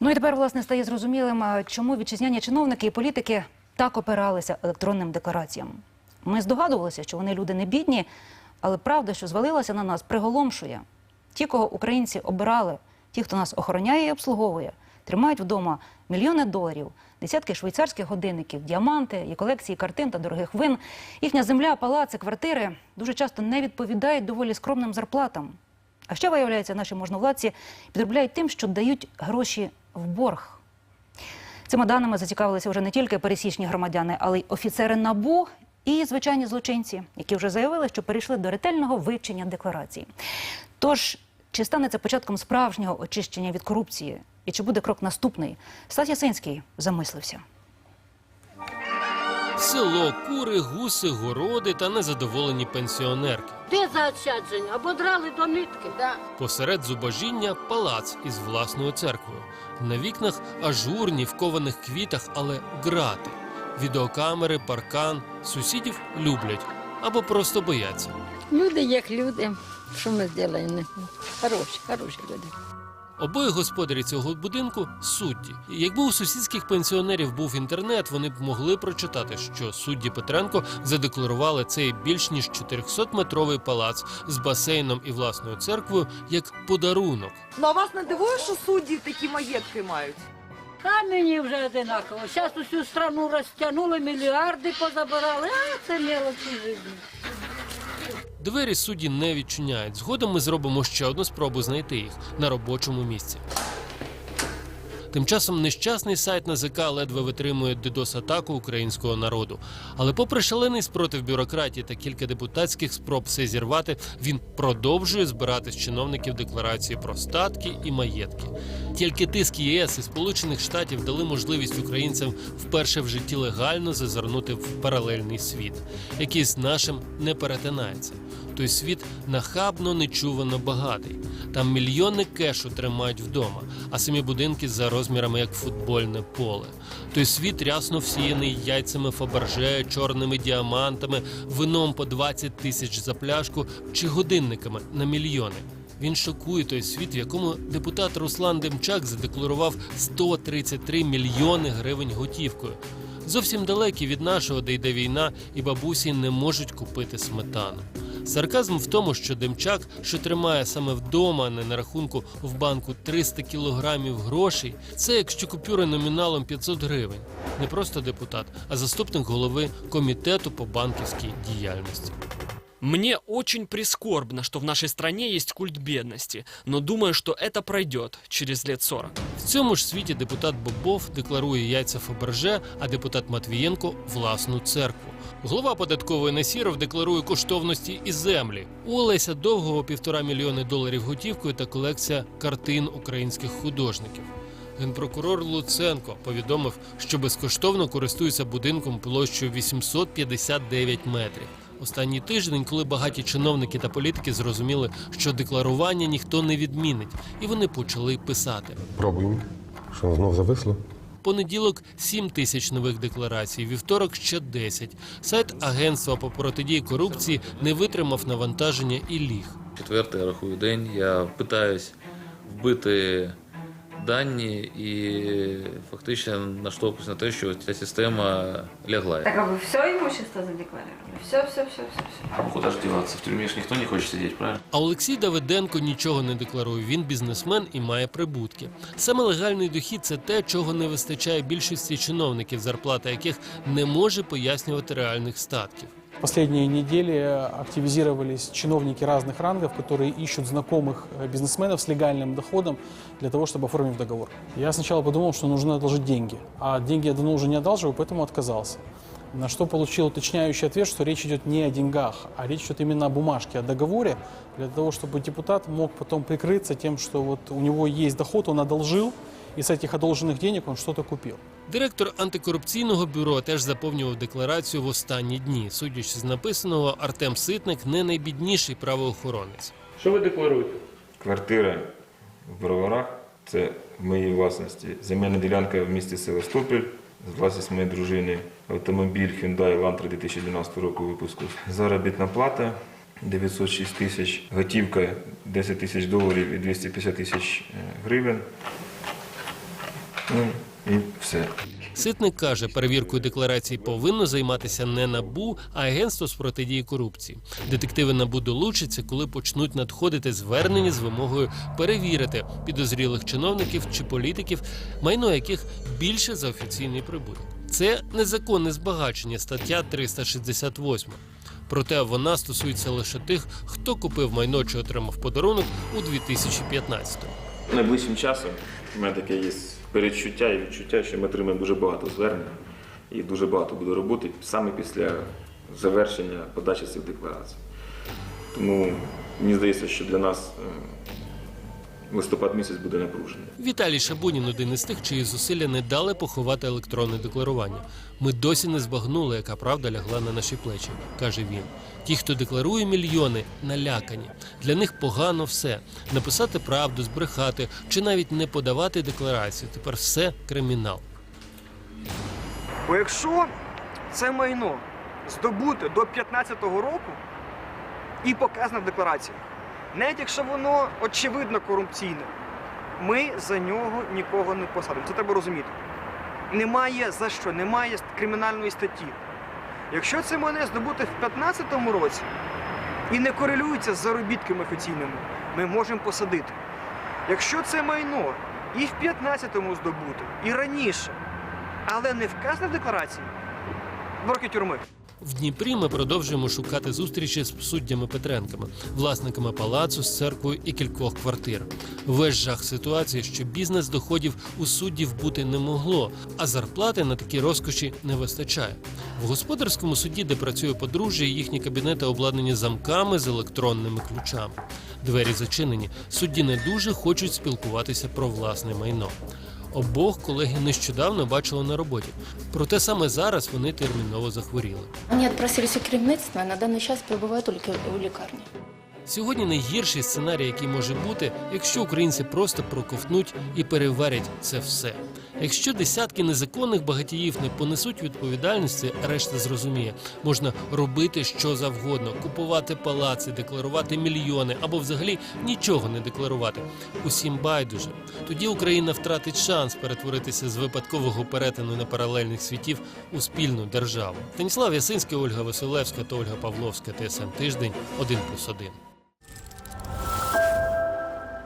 Ну і тепер, власне, стає зрозумілим, чому вітчизняні чиновники і політики так опиралися електронним деклараціям. Ми здогадувалися, що вони люди не бідні, але правда, що звалилася на нас, приголомшує. Ті, кого українці обирали, ті, хто нас охороняє і обслуговує, тримають вдома мільйони доларів, десятки швейцарських годинників, діаманти і колекції картин та дорогих вин. Їхня земля, палаци, квартири дуже часто не відповідають доволі скромним зарплатам. А ще, виявляється, наші можновладці підробляють тим, що дають гроші в борг. Цими даними зацікавилися вже не тільки пересічні громадяни, але й офіцери НАБУ і звичайні злочинці, які вже заявили, що перейшли до ретельного вивчення декларацій. Тож, чи стане це початком справжнього очищення від корупції? І чи буде крок наступний? Стас Ясинський замислився. Село, кури, гуси, городи та незадоволені пенсіонерки. Де заощадження? Ободрали до нитки. Да. Посеред зубожіння палац із власною церквою. На вікнах ажурні в кованих квітах, але грати. Відеокамери, паркан. Сусідів люблять або просто бояться. Люди як люди. Що ми зробимо? Хороші, хороші люди. Обоє господарі цього будинку судді. Якби у сусідських пенсіонерів був інтернет, вони б могли прочитати, що судді Петренко задекларували цей більш ніж 400-метровий палац з басейном і власною церквою як подарунок. Ну а вас не дивує, що судді такі маєтки мають? А мені вже одинаково. Зараз усю страну розтягнули, мільярди позабирали, а це мелочі житті. Двері судді не відчиняють. Згодом ми зробимо ще одну спробу знайти їх на робочому місці. Тим часом нещасний сайт НАЗК ледве витримує дидос-атаку українського народу. Але, попри шалений спротив бюрократії та кілька депутатських спроб все зірвати, він продовжує збирати з чиновників декларації про статки і маєтки. Тільки тиск ЄС і Сполучених Штатів дали можливість українцям вперше в житті легально зазирнути в паралельний світ, який з нашим не перетинається. Той світ нахабно нечувано багатий. Там мільйони кешу тримають вдома, а самі будинки за розмірами як футбольне поле. Той світ рясно всіяний яйцями Фаберже, чорними діамантами, вином по 20 тисяч за пляшку чи годинниками на мільйони. Він шокує той світ, в якому депутат Руслан Демчак задекларував 133 мільйони гривень готівкою. Зовсім далекі від нашого, де йде війна, і бабусі не можуть купити сметану. Сарказм в тому, що Демчак, що тримає саме вдома, а не на рахунку в банку 300 кілограмів грошей, це якщо купюри номіналом 500 гривень. Не просто депутат, а заступник голови комітету по банківській діяльності. Мне очень прискорбно, что в нашей стране есть культ бедности, но думаю, что это пройдет через лет 40. В цьому ж світі депутат Бобов декларує яйця Фаберже, а депутат Матвієнко власну церкву. Голова податкової Насіров декларує коштовності і землі. У Олеся Довгого півтора мільйони доларів готівкою та колекція картин українських художників. Генпрокурор Луценко повідомив, що безкоштовно користується будинком площею 859 метрів. Останній тиждень, коли багаті чиновники та політики зрозуміли, що декларування ніхто не відмінить, і вони почали писати. Пробуємо. Що знов зависло? Понеділок 7 тисяч нових декларацій, вівторок ще 10. Сайт агентства по протидії корупції не витримав навантаження і ліг. Четвертий рахую день. Я питаюсь вбити дані і фактично наштовхуюсь на те, що ця система лягла. Так а вы все имущество задекларировали? Все, все, все, все, все. А куда ж деваться? В тюрьме ж никто не хочет сидеть, правильно? А Олексій Давиденко нічого не декларує. Він бізнесмен і має прибутки. Саме легальний дохід це те, чого не вистачає більшості чиновників, зарплата яких не може пояснювати реальних статків. Последние недели активизировались чиновники разных рангов, которые ищут знакомых э, бизнесменов с легальным доходом для того, чтобы оформить договор. Я сначала подумал, что нужно одолжить деньги, а деньги я давно уже не одалживаю, поэтому отказался. На что получил уточняющий ответ, что речь идет не о деньгах, а речь идет именно о бумажке, о договоре, для того, чтобы депутат мог потом прикрыться тем, что вот у него есть доход, он одолжил, и с этих одолженных денег он что-то купил. Директор антикорупційного бюро теж заповнював декларацію в останні дні. Судячи з написаного, Артем Ситник не найбідніший правоохоронець. Що ви декларуєте? Квартира в Броварах це в моїй власності. Земельна ділянка в місті Севастополь з власності моєї дружини. Автомобіль Hyundai Elantra 2012 року випуску. Заробітна плата 906 тисяч, готівка 10 тисяч доларів і 250 тисяч е, гривень. І все. Ситник каже, перевіркою декларацій повинно займатися не НАБУ, а агентство з протидії корупції. Детективи НАБУ долучаться, коли почнуть надходити звернення з вимогою перевірити підозрілих чиновників чи політиків, майно яких більше за офіційний прибуток. Це незаконне збагачення, стаття 368. Проте вона стосується лише тих, хто купив майно чи отримав подарунок у 2015-му. Найближчим часом у мене таке є передчуття і відчуття, що ми отримаємо дуже багато звернень і дуже багато буде роботи саме після завершення подачі цих декларацій. Тому мені здається, що для нас е, листопад місяць буде напружений. Віталій Шабунін один із тих, чиї зусилля не дали поховати електронне декларування. Ми досі не збагнули, яка правда лягла на наші плечі, каже він. Ті, хто декларує мільйони, налякані. Для них погано все. Написати правду, збрехати чи навіть не подавати декларацію. Тепер все кримінал. Бо якщо це майно здобуте до 15-го року і показано в декларації, навіть якщо воно очевидно корупційне, ми за нього нікого не посадимо. Це треба розуміти. Немає за що, немає кримінальної статті. Якщо це майно здобуте в 15-му році і не корелюється з заробітками офіційними, ми можемо посадити. Якщо це майно і в 15-му здобуте, і раніше, але не вказано в декларації, роки тюрми. В Дніпрі ми продовжуємо шукати зустрічі з суддями Петренками, власниками палацу з церквою і кількох квартир. Весь жах ситуації, що бізнес доходів у суддів бути не могло, а зарплати на такі розкоші не вистачає. В господарському суді, де працює подружжя, їхні кабінети обладнані замками з електронними ключами. Двері зачинені. Судді не дуже хочуть спілкуватися про власне майно. Обох колеги нещодавно бачили на роботі. Проте саме зараз вони терміново захворіли. Вони отпросились у керівництва, на даний час перебувають тільки у лікарні. Сьогодні найгірший сценарій, який може бути, якщо українці просто проковтнуть і переварять це все. Якщо десятки незаконних багатіїв не понесуть відповідальності, решта зрозуміє, можна робити що завгодно, купувати палаци, декларувати мільйони або взагалі нічого не декларувати. Усім байдуже. Тоді Україна втратить шанс перетворитися з випадкового перетину на паралельних світів у спільну державу. Станіслав Ясинський, Ольга Василевська та Ольга Павловська. ТСН тиждень 1+,1.